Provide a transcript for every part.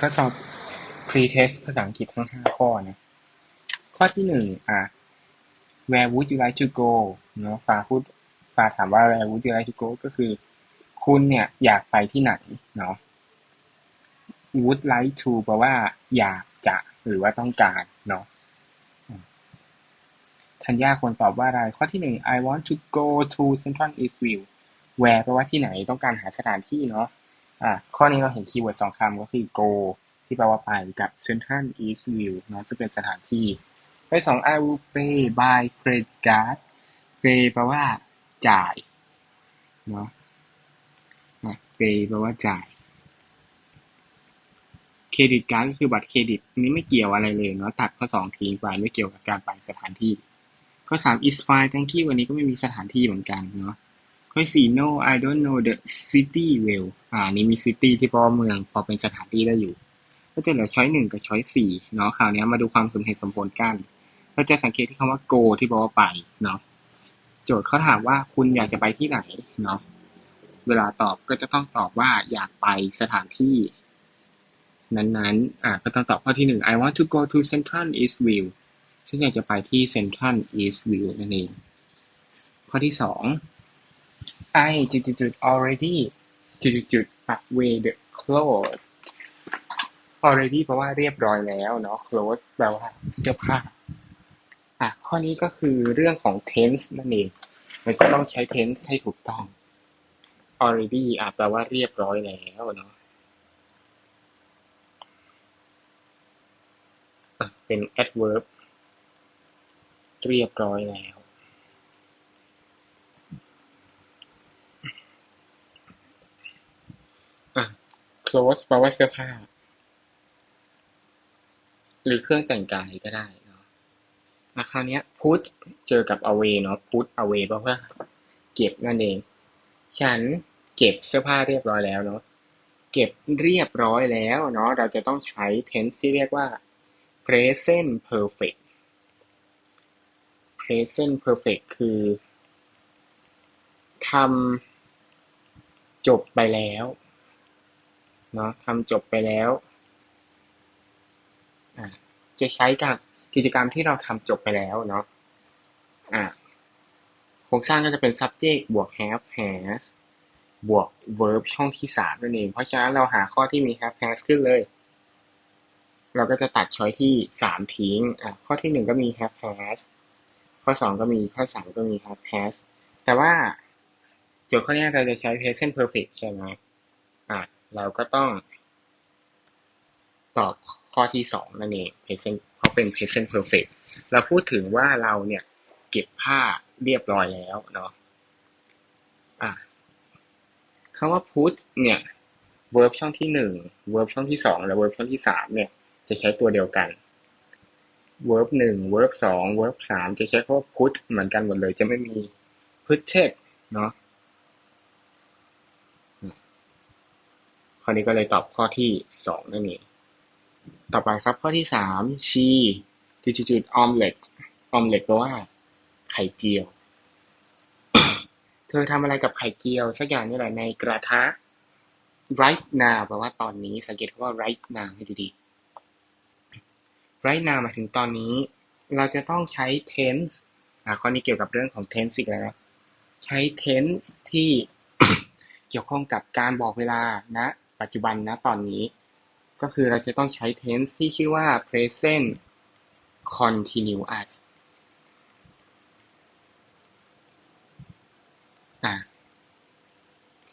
ข้อสอบ pre-test ภาษาอังกฤษทั้งห้าข้อนะข้อที่หนึ่งอะ where would you like to go เนาะฟ้าพูดฟ้าถามว่า where would you like to go ก็คือ คุณเนี่ยอยากไปที่ไหนเนาะ would like to แปลว่า อยากจะหรือว่าต้องการเนาะธัญญาควรตอบว่าอะไร ข้อที่หนึ่ง I want to go to Central Eastview where แปลว่าที่ไหนต้องการหาสถานที่เนาะ อะข้อนี้เราเห็นคีย์เวิร์ดสองคำก็คือ go ที่แปลว่าไปกับ Central Eastview เนาะจะเป็นสถานที่ข้อสอง I will pay by credit card pay แปลว่าจ่ายเนาะ pay แปลว่าจ่ายเครดิตการ์ดก็คือบัตรเครดิตอันนี้ไม่เกี่ยวอะไรเลยเนาะตัดข้อสองทิ้งไปไม่เกี่ยวกับการไปสถานที่ ข้อสาม is fine thank you วันนี้ก็ไม่มีสถานที่เหมือนกันเนาะ ข้อสี่ no I don't know the city well อ่านี่มี city ที่แปลว่าเมือง พอเป็นสถานที่ได้อยู่ ก็จะเหลือช้อยหนึ่งกับช้อยสี่เนาะคราวนี้มาดูความสมเหตุสมผลกันเราจะสังเกตที่คำว่า go ที่แปลว่าไปเนาะโจทย์เขาถามว่าคุณอยากจะไปที่ไหนเนาะเวลาตอบก็จะต้องตอบว่าอยากไปสถานที่ นั้นๆ อ่าก็ต้องตอบข้อที่หนึ่ง I want to go to Central Eastview ฉันอยากจะไปที่ Central Eastview นั่นเอง ข้อที่สอง I จุดๆ already จุดๆ away the clothes already แปลว่าเรียบร้อยแล้วเนาะ clothes แปลว่าเสื้อผ้า อะ ข้อนี้ก็คือเรื่องของ tense นั่นเอง มันจะต้องใช้ tense ให้ถูกต้อง already อะแปลว่าเรียบร้อยแล้วเนาะเป็น adverb เรียบร้อยแล้ว อะ clothes แปลว่าเสื้อผ้า หรือเครื่องแต่งกายก็ได้เนาะอะคราวนี้ put เจอกับ away เนาะ put away แปลว่า เก็บนั่นเอง ฉันเก็บเสื้อผ้าเรียบร้อยแล้วเนาะเก็บเรียบร้อยแล้วเนาะเราจะต้องใช้ tense ที่เรียกว่า present perfect present perfect คือทำจบไปแล้ว เนาะทำจบไปแล้วจะใช้กับกิจกรรมที่เราทำจบไปแล้วเนาะโครงสร้างก็จะเป็น subject บวก have has บวก verb ช่องที่สามนั่นเอง เพราะฉะนั้นเราหาข้อที่มี have has ขึ้นเลย เราก็จะตัดช้อยที่สามทิ้ง ข้อที่หนึ่งก็มี have has ข้อสองก็มี ข้อสามก็มี have has แต่ว่าโจทย์ข้อนี้เราจะใช้ present perfect ใช่ไหม เราก็ต้อง ตอบข้อที่สองนั่นเอง present เพราเป็น present perfect เราพูดถึงว่าเราเนี่ย เก็บผ้าเรียบร้อยแล้วเนาะอะคำว่า put เนี่ย verb ช่องที่หนึ่ง verb ช่องที่สองและ verb ช่องที่สามเนี่ย จะใช้ตัวเดียวกัน verb หนึ่ง verb สอง verb สามจะใช้คำว่า put เหมือนกันหมดเลย จะไม่มี putted เนาะ ข้อนี้ก็เลยตอบข้อที่สองนั่นเองต่อไปครับข้อที่สาม she จุดจุด omelette omelette แปลว่า ไข่เจียว เธอทำอะไรกับไข่เจียว สักอย่างนี่แหละในกระทะ right now แปลว่าตอนนี้ สังเกตคำว่า right now ให้ดีๆ right now หมายถึงตอนนี้ เราจะต้องใช้ tense อ่าข้อนี้เกี่ยวกับเรื่องของ tense อีกแล้วใช้ tense ที่เกี่ยวข้องกับการบอกเวลานะ ปัจจุบันนะตอนนี้ ก็คือเราจะต้องใช้ tense ที่ชื่อว่า present continuous อ่า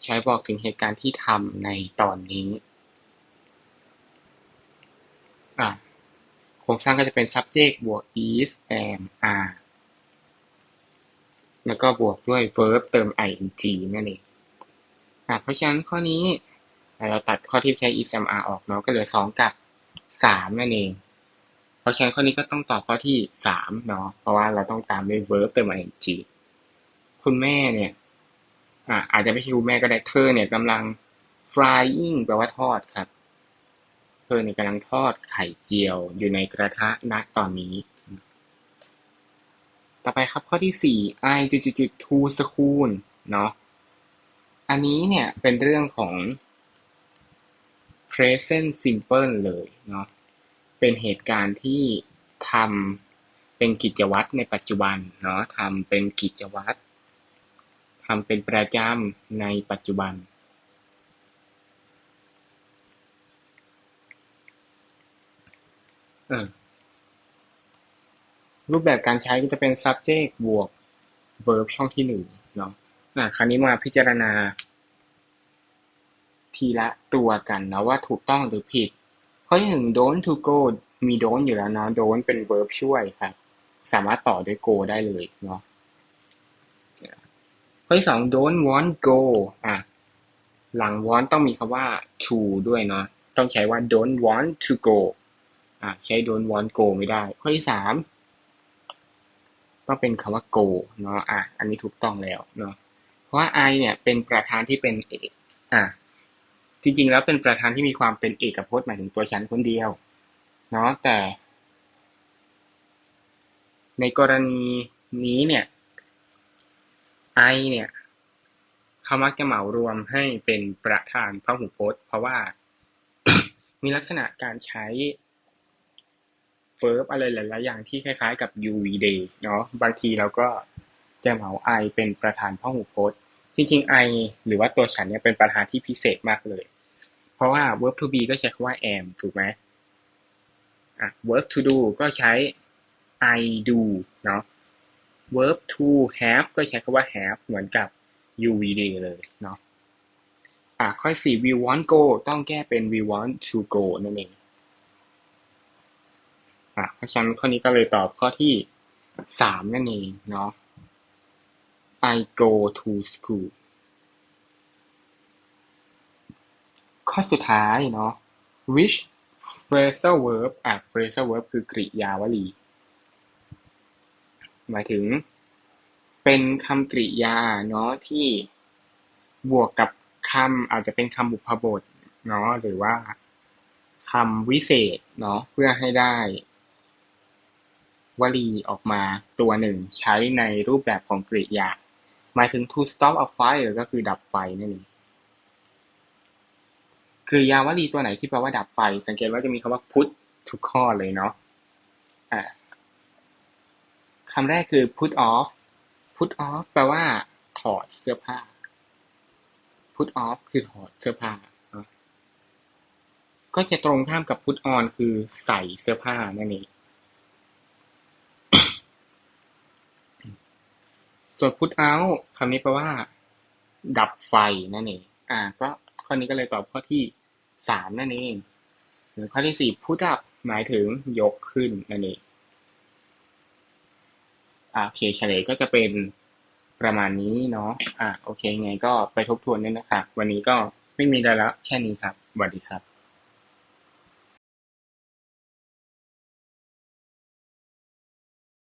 ใช้บอกถึงเหตุการณ์ที่ทำในตอนนี้อ่าโครงสร้างก็จะเป็น subject บวก is am are แล้วก็บวกด้วย verb เติม ing นั่นเองอ่าเพราะฉะนั้นข้อนี้ เราตัดข้อที่ใช้ is am are ออกเนาะก็เหลือสองกับสามนั่นเอง เพราะฉะนั้นข้อนี้ก็ต้องตอบข้อที่สามเนาะเพราะว่าเราต้องตามด้วย verb เติม ing คุณแม่เนี่ยอ่าอาจจะไม่ใช่คุณแม่ก็ได้เธอเนี่ยกำลัง frying แปลว่าทอดครับ เธอเนี่ยกำลังทอดไข่เจียวอยู่ในกระทะณตอนนี้ ต่อไปครับข้อที่สี่ I จุดจุดจุด to school เนาะอันนี้เนี่ยเป็นเรื่องของ present simple เลยเนาะเป็นเหตุการณ์ที่ทำเป็นกิจวัตรในปัจจุบันเนาะทำเป็นกิจวัตรทำเป็นประจำในปัจจุบันเออรูปแบบการใช้ก็จะเป็น subject บวก verb ช่องที่หนึ่งเนาะอะคราวนี้มาพิจารณา ทีละตัวกันนะว่าถูกต้องหรือผิดข้อที่หนึ่ง don't to go มี don't อยู่แล้วเนาะ don't เป็น verb ช่วยครับ สามารถต่อด้วย go ได้เลยเนาะข้อที่สอง don't want go อะ หลัง want ต้องมีคำว่า to ด้วยเนาะ ต้องใช้ว่า don't want to go อะ ใช้ don't want go ไม่ได้ ข้อที่สามต้องเป็นคำว่า go เนาะ อะ อันนี้ถูกต้องแล้วเนาะ เพราะว่า I เนี่ยเป็นประธานที่เป็นเอกอะ จริง ๆ แล้วเป็นประธานที่มีความเป็นเอกพจน์หมายถึงตัวฉันคนเดียวเนาะแต่ ในกรณีนี้เนี่ย I เนี่ยเขามักจะเหมารวมให้เป็นประธานพหูพจน์ เพราะว่ามีลักษณะการใช้ verb อะไรหลายๆอย่างที่คล้ายๆกับ UVD เนาะบางทีเราก็จะเหมา I เป็นประธานพหูพจน์ จริงๆ I หรือว่าตัวฉันเนี่ยเป็นประธานที่พิเศษมากเลย เพราะว่า verb to be ก็ใช้คำว่า am ถูกไหมอะ verb to do ก็ใช้ I do เนาะ verb to have ก็ใช้คำว่า have เหมือนกับ you v d เลยเนาะอะข้อสี่ we want go ต้องแก้เป็น we want to go นั่นเองอะเพราะฉะนั้นข้อนี้ก็เลยตอบข้อที่สามนั่นเองเนาะ I go to school ข้อสุดท้ายเนาะ which phrasal verb อะ phrasal verb คือกริยาวลี หมายถึง เป็นคำกริยาเนาะที่บวกกับคำอาจจะเป็นคำบุพบทเนาะหรือว่าคำวิเศษเนาะเพื่อให้ได้ วลีออกมาตัวหนึ่งใช้ในรูปแบบของกริยา หมายถึง to stop a fire ก็คือดับไฟนั่นเองกริยาวลีตัวไหนที่แปลว่าดับไฟ สังเกตว่าจะมีคำว่า put ทุกข้อเลยเนาะอ่าคำแรกคือ put off put off แปลว่า ถอดเสื้อผ้า put off คือถอดเสื้อผ้า ก็จะตรงข้ามกับ put on คือใส่เสื้อผ้านั่นเอง ส่วน put out คำนี้แปลว่า ดับไฟนั่นเอง อ่า ก็ข้อนี้ก็เลยตอบข้อที่สามนั่นเอง หรือข้อที่สี่ put up หมายถึงยกขึ้นนั่นเองอ่าโอเคเฉลยก็จะเป็นประมาณนี้เนาะ อ่าโอเคไงก็ไปทบทวนด้วยนะครับ วันนี้ก็ไม่มีอะไรแล้วแค่นี้ครับสวัสดีครับ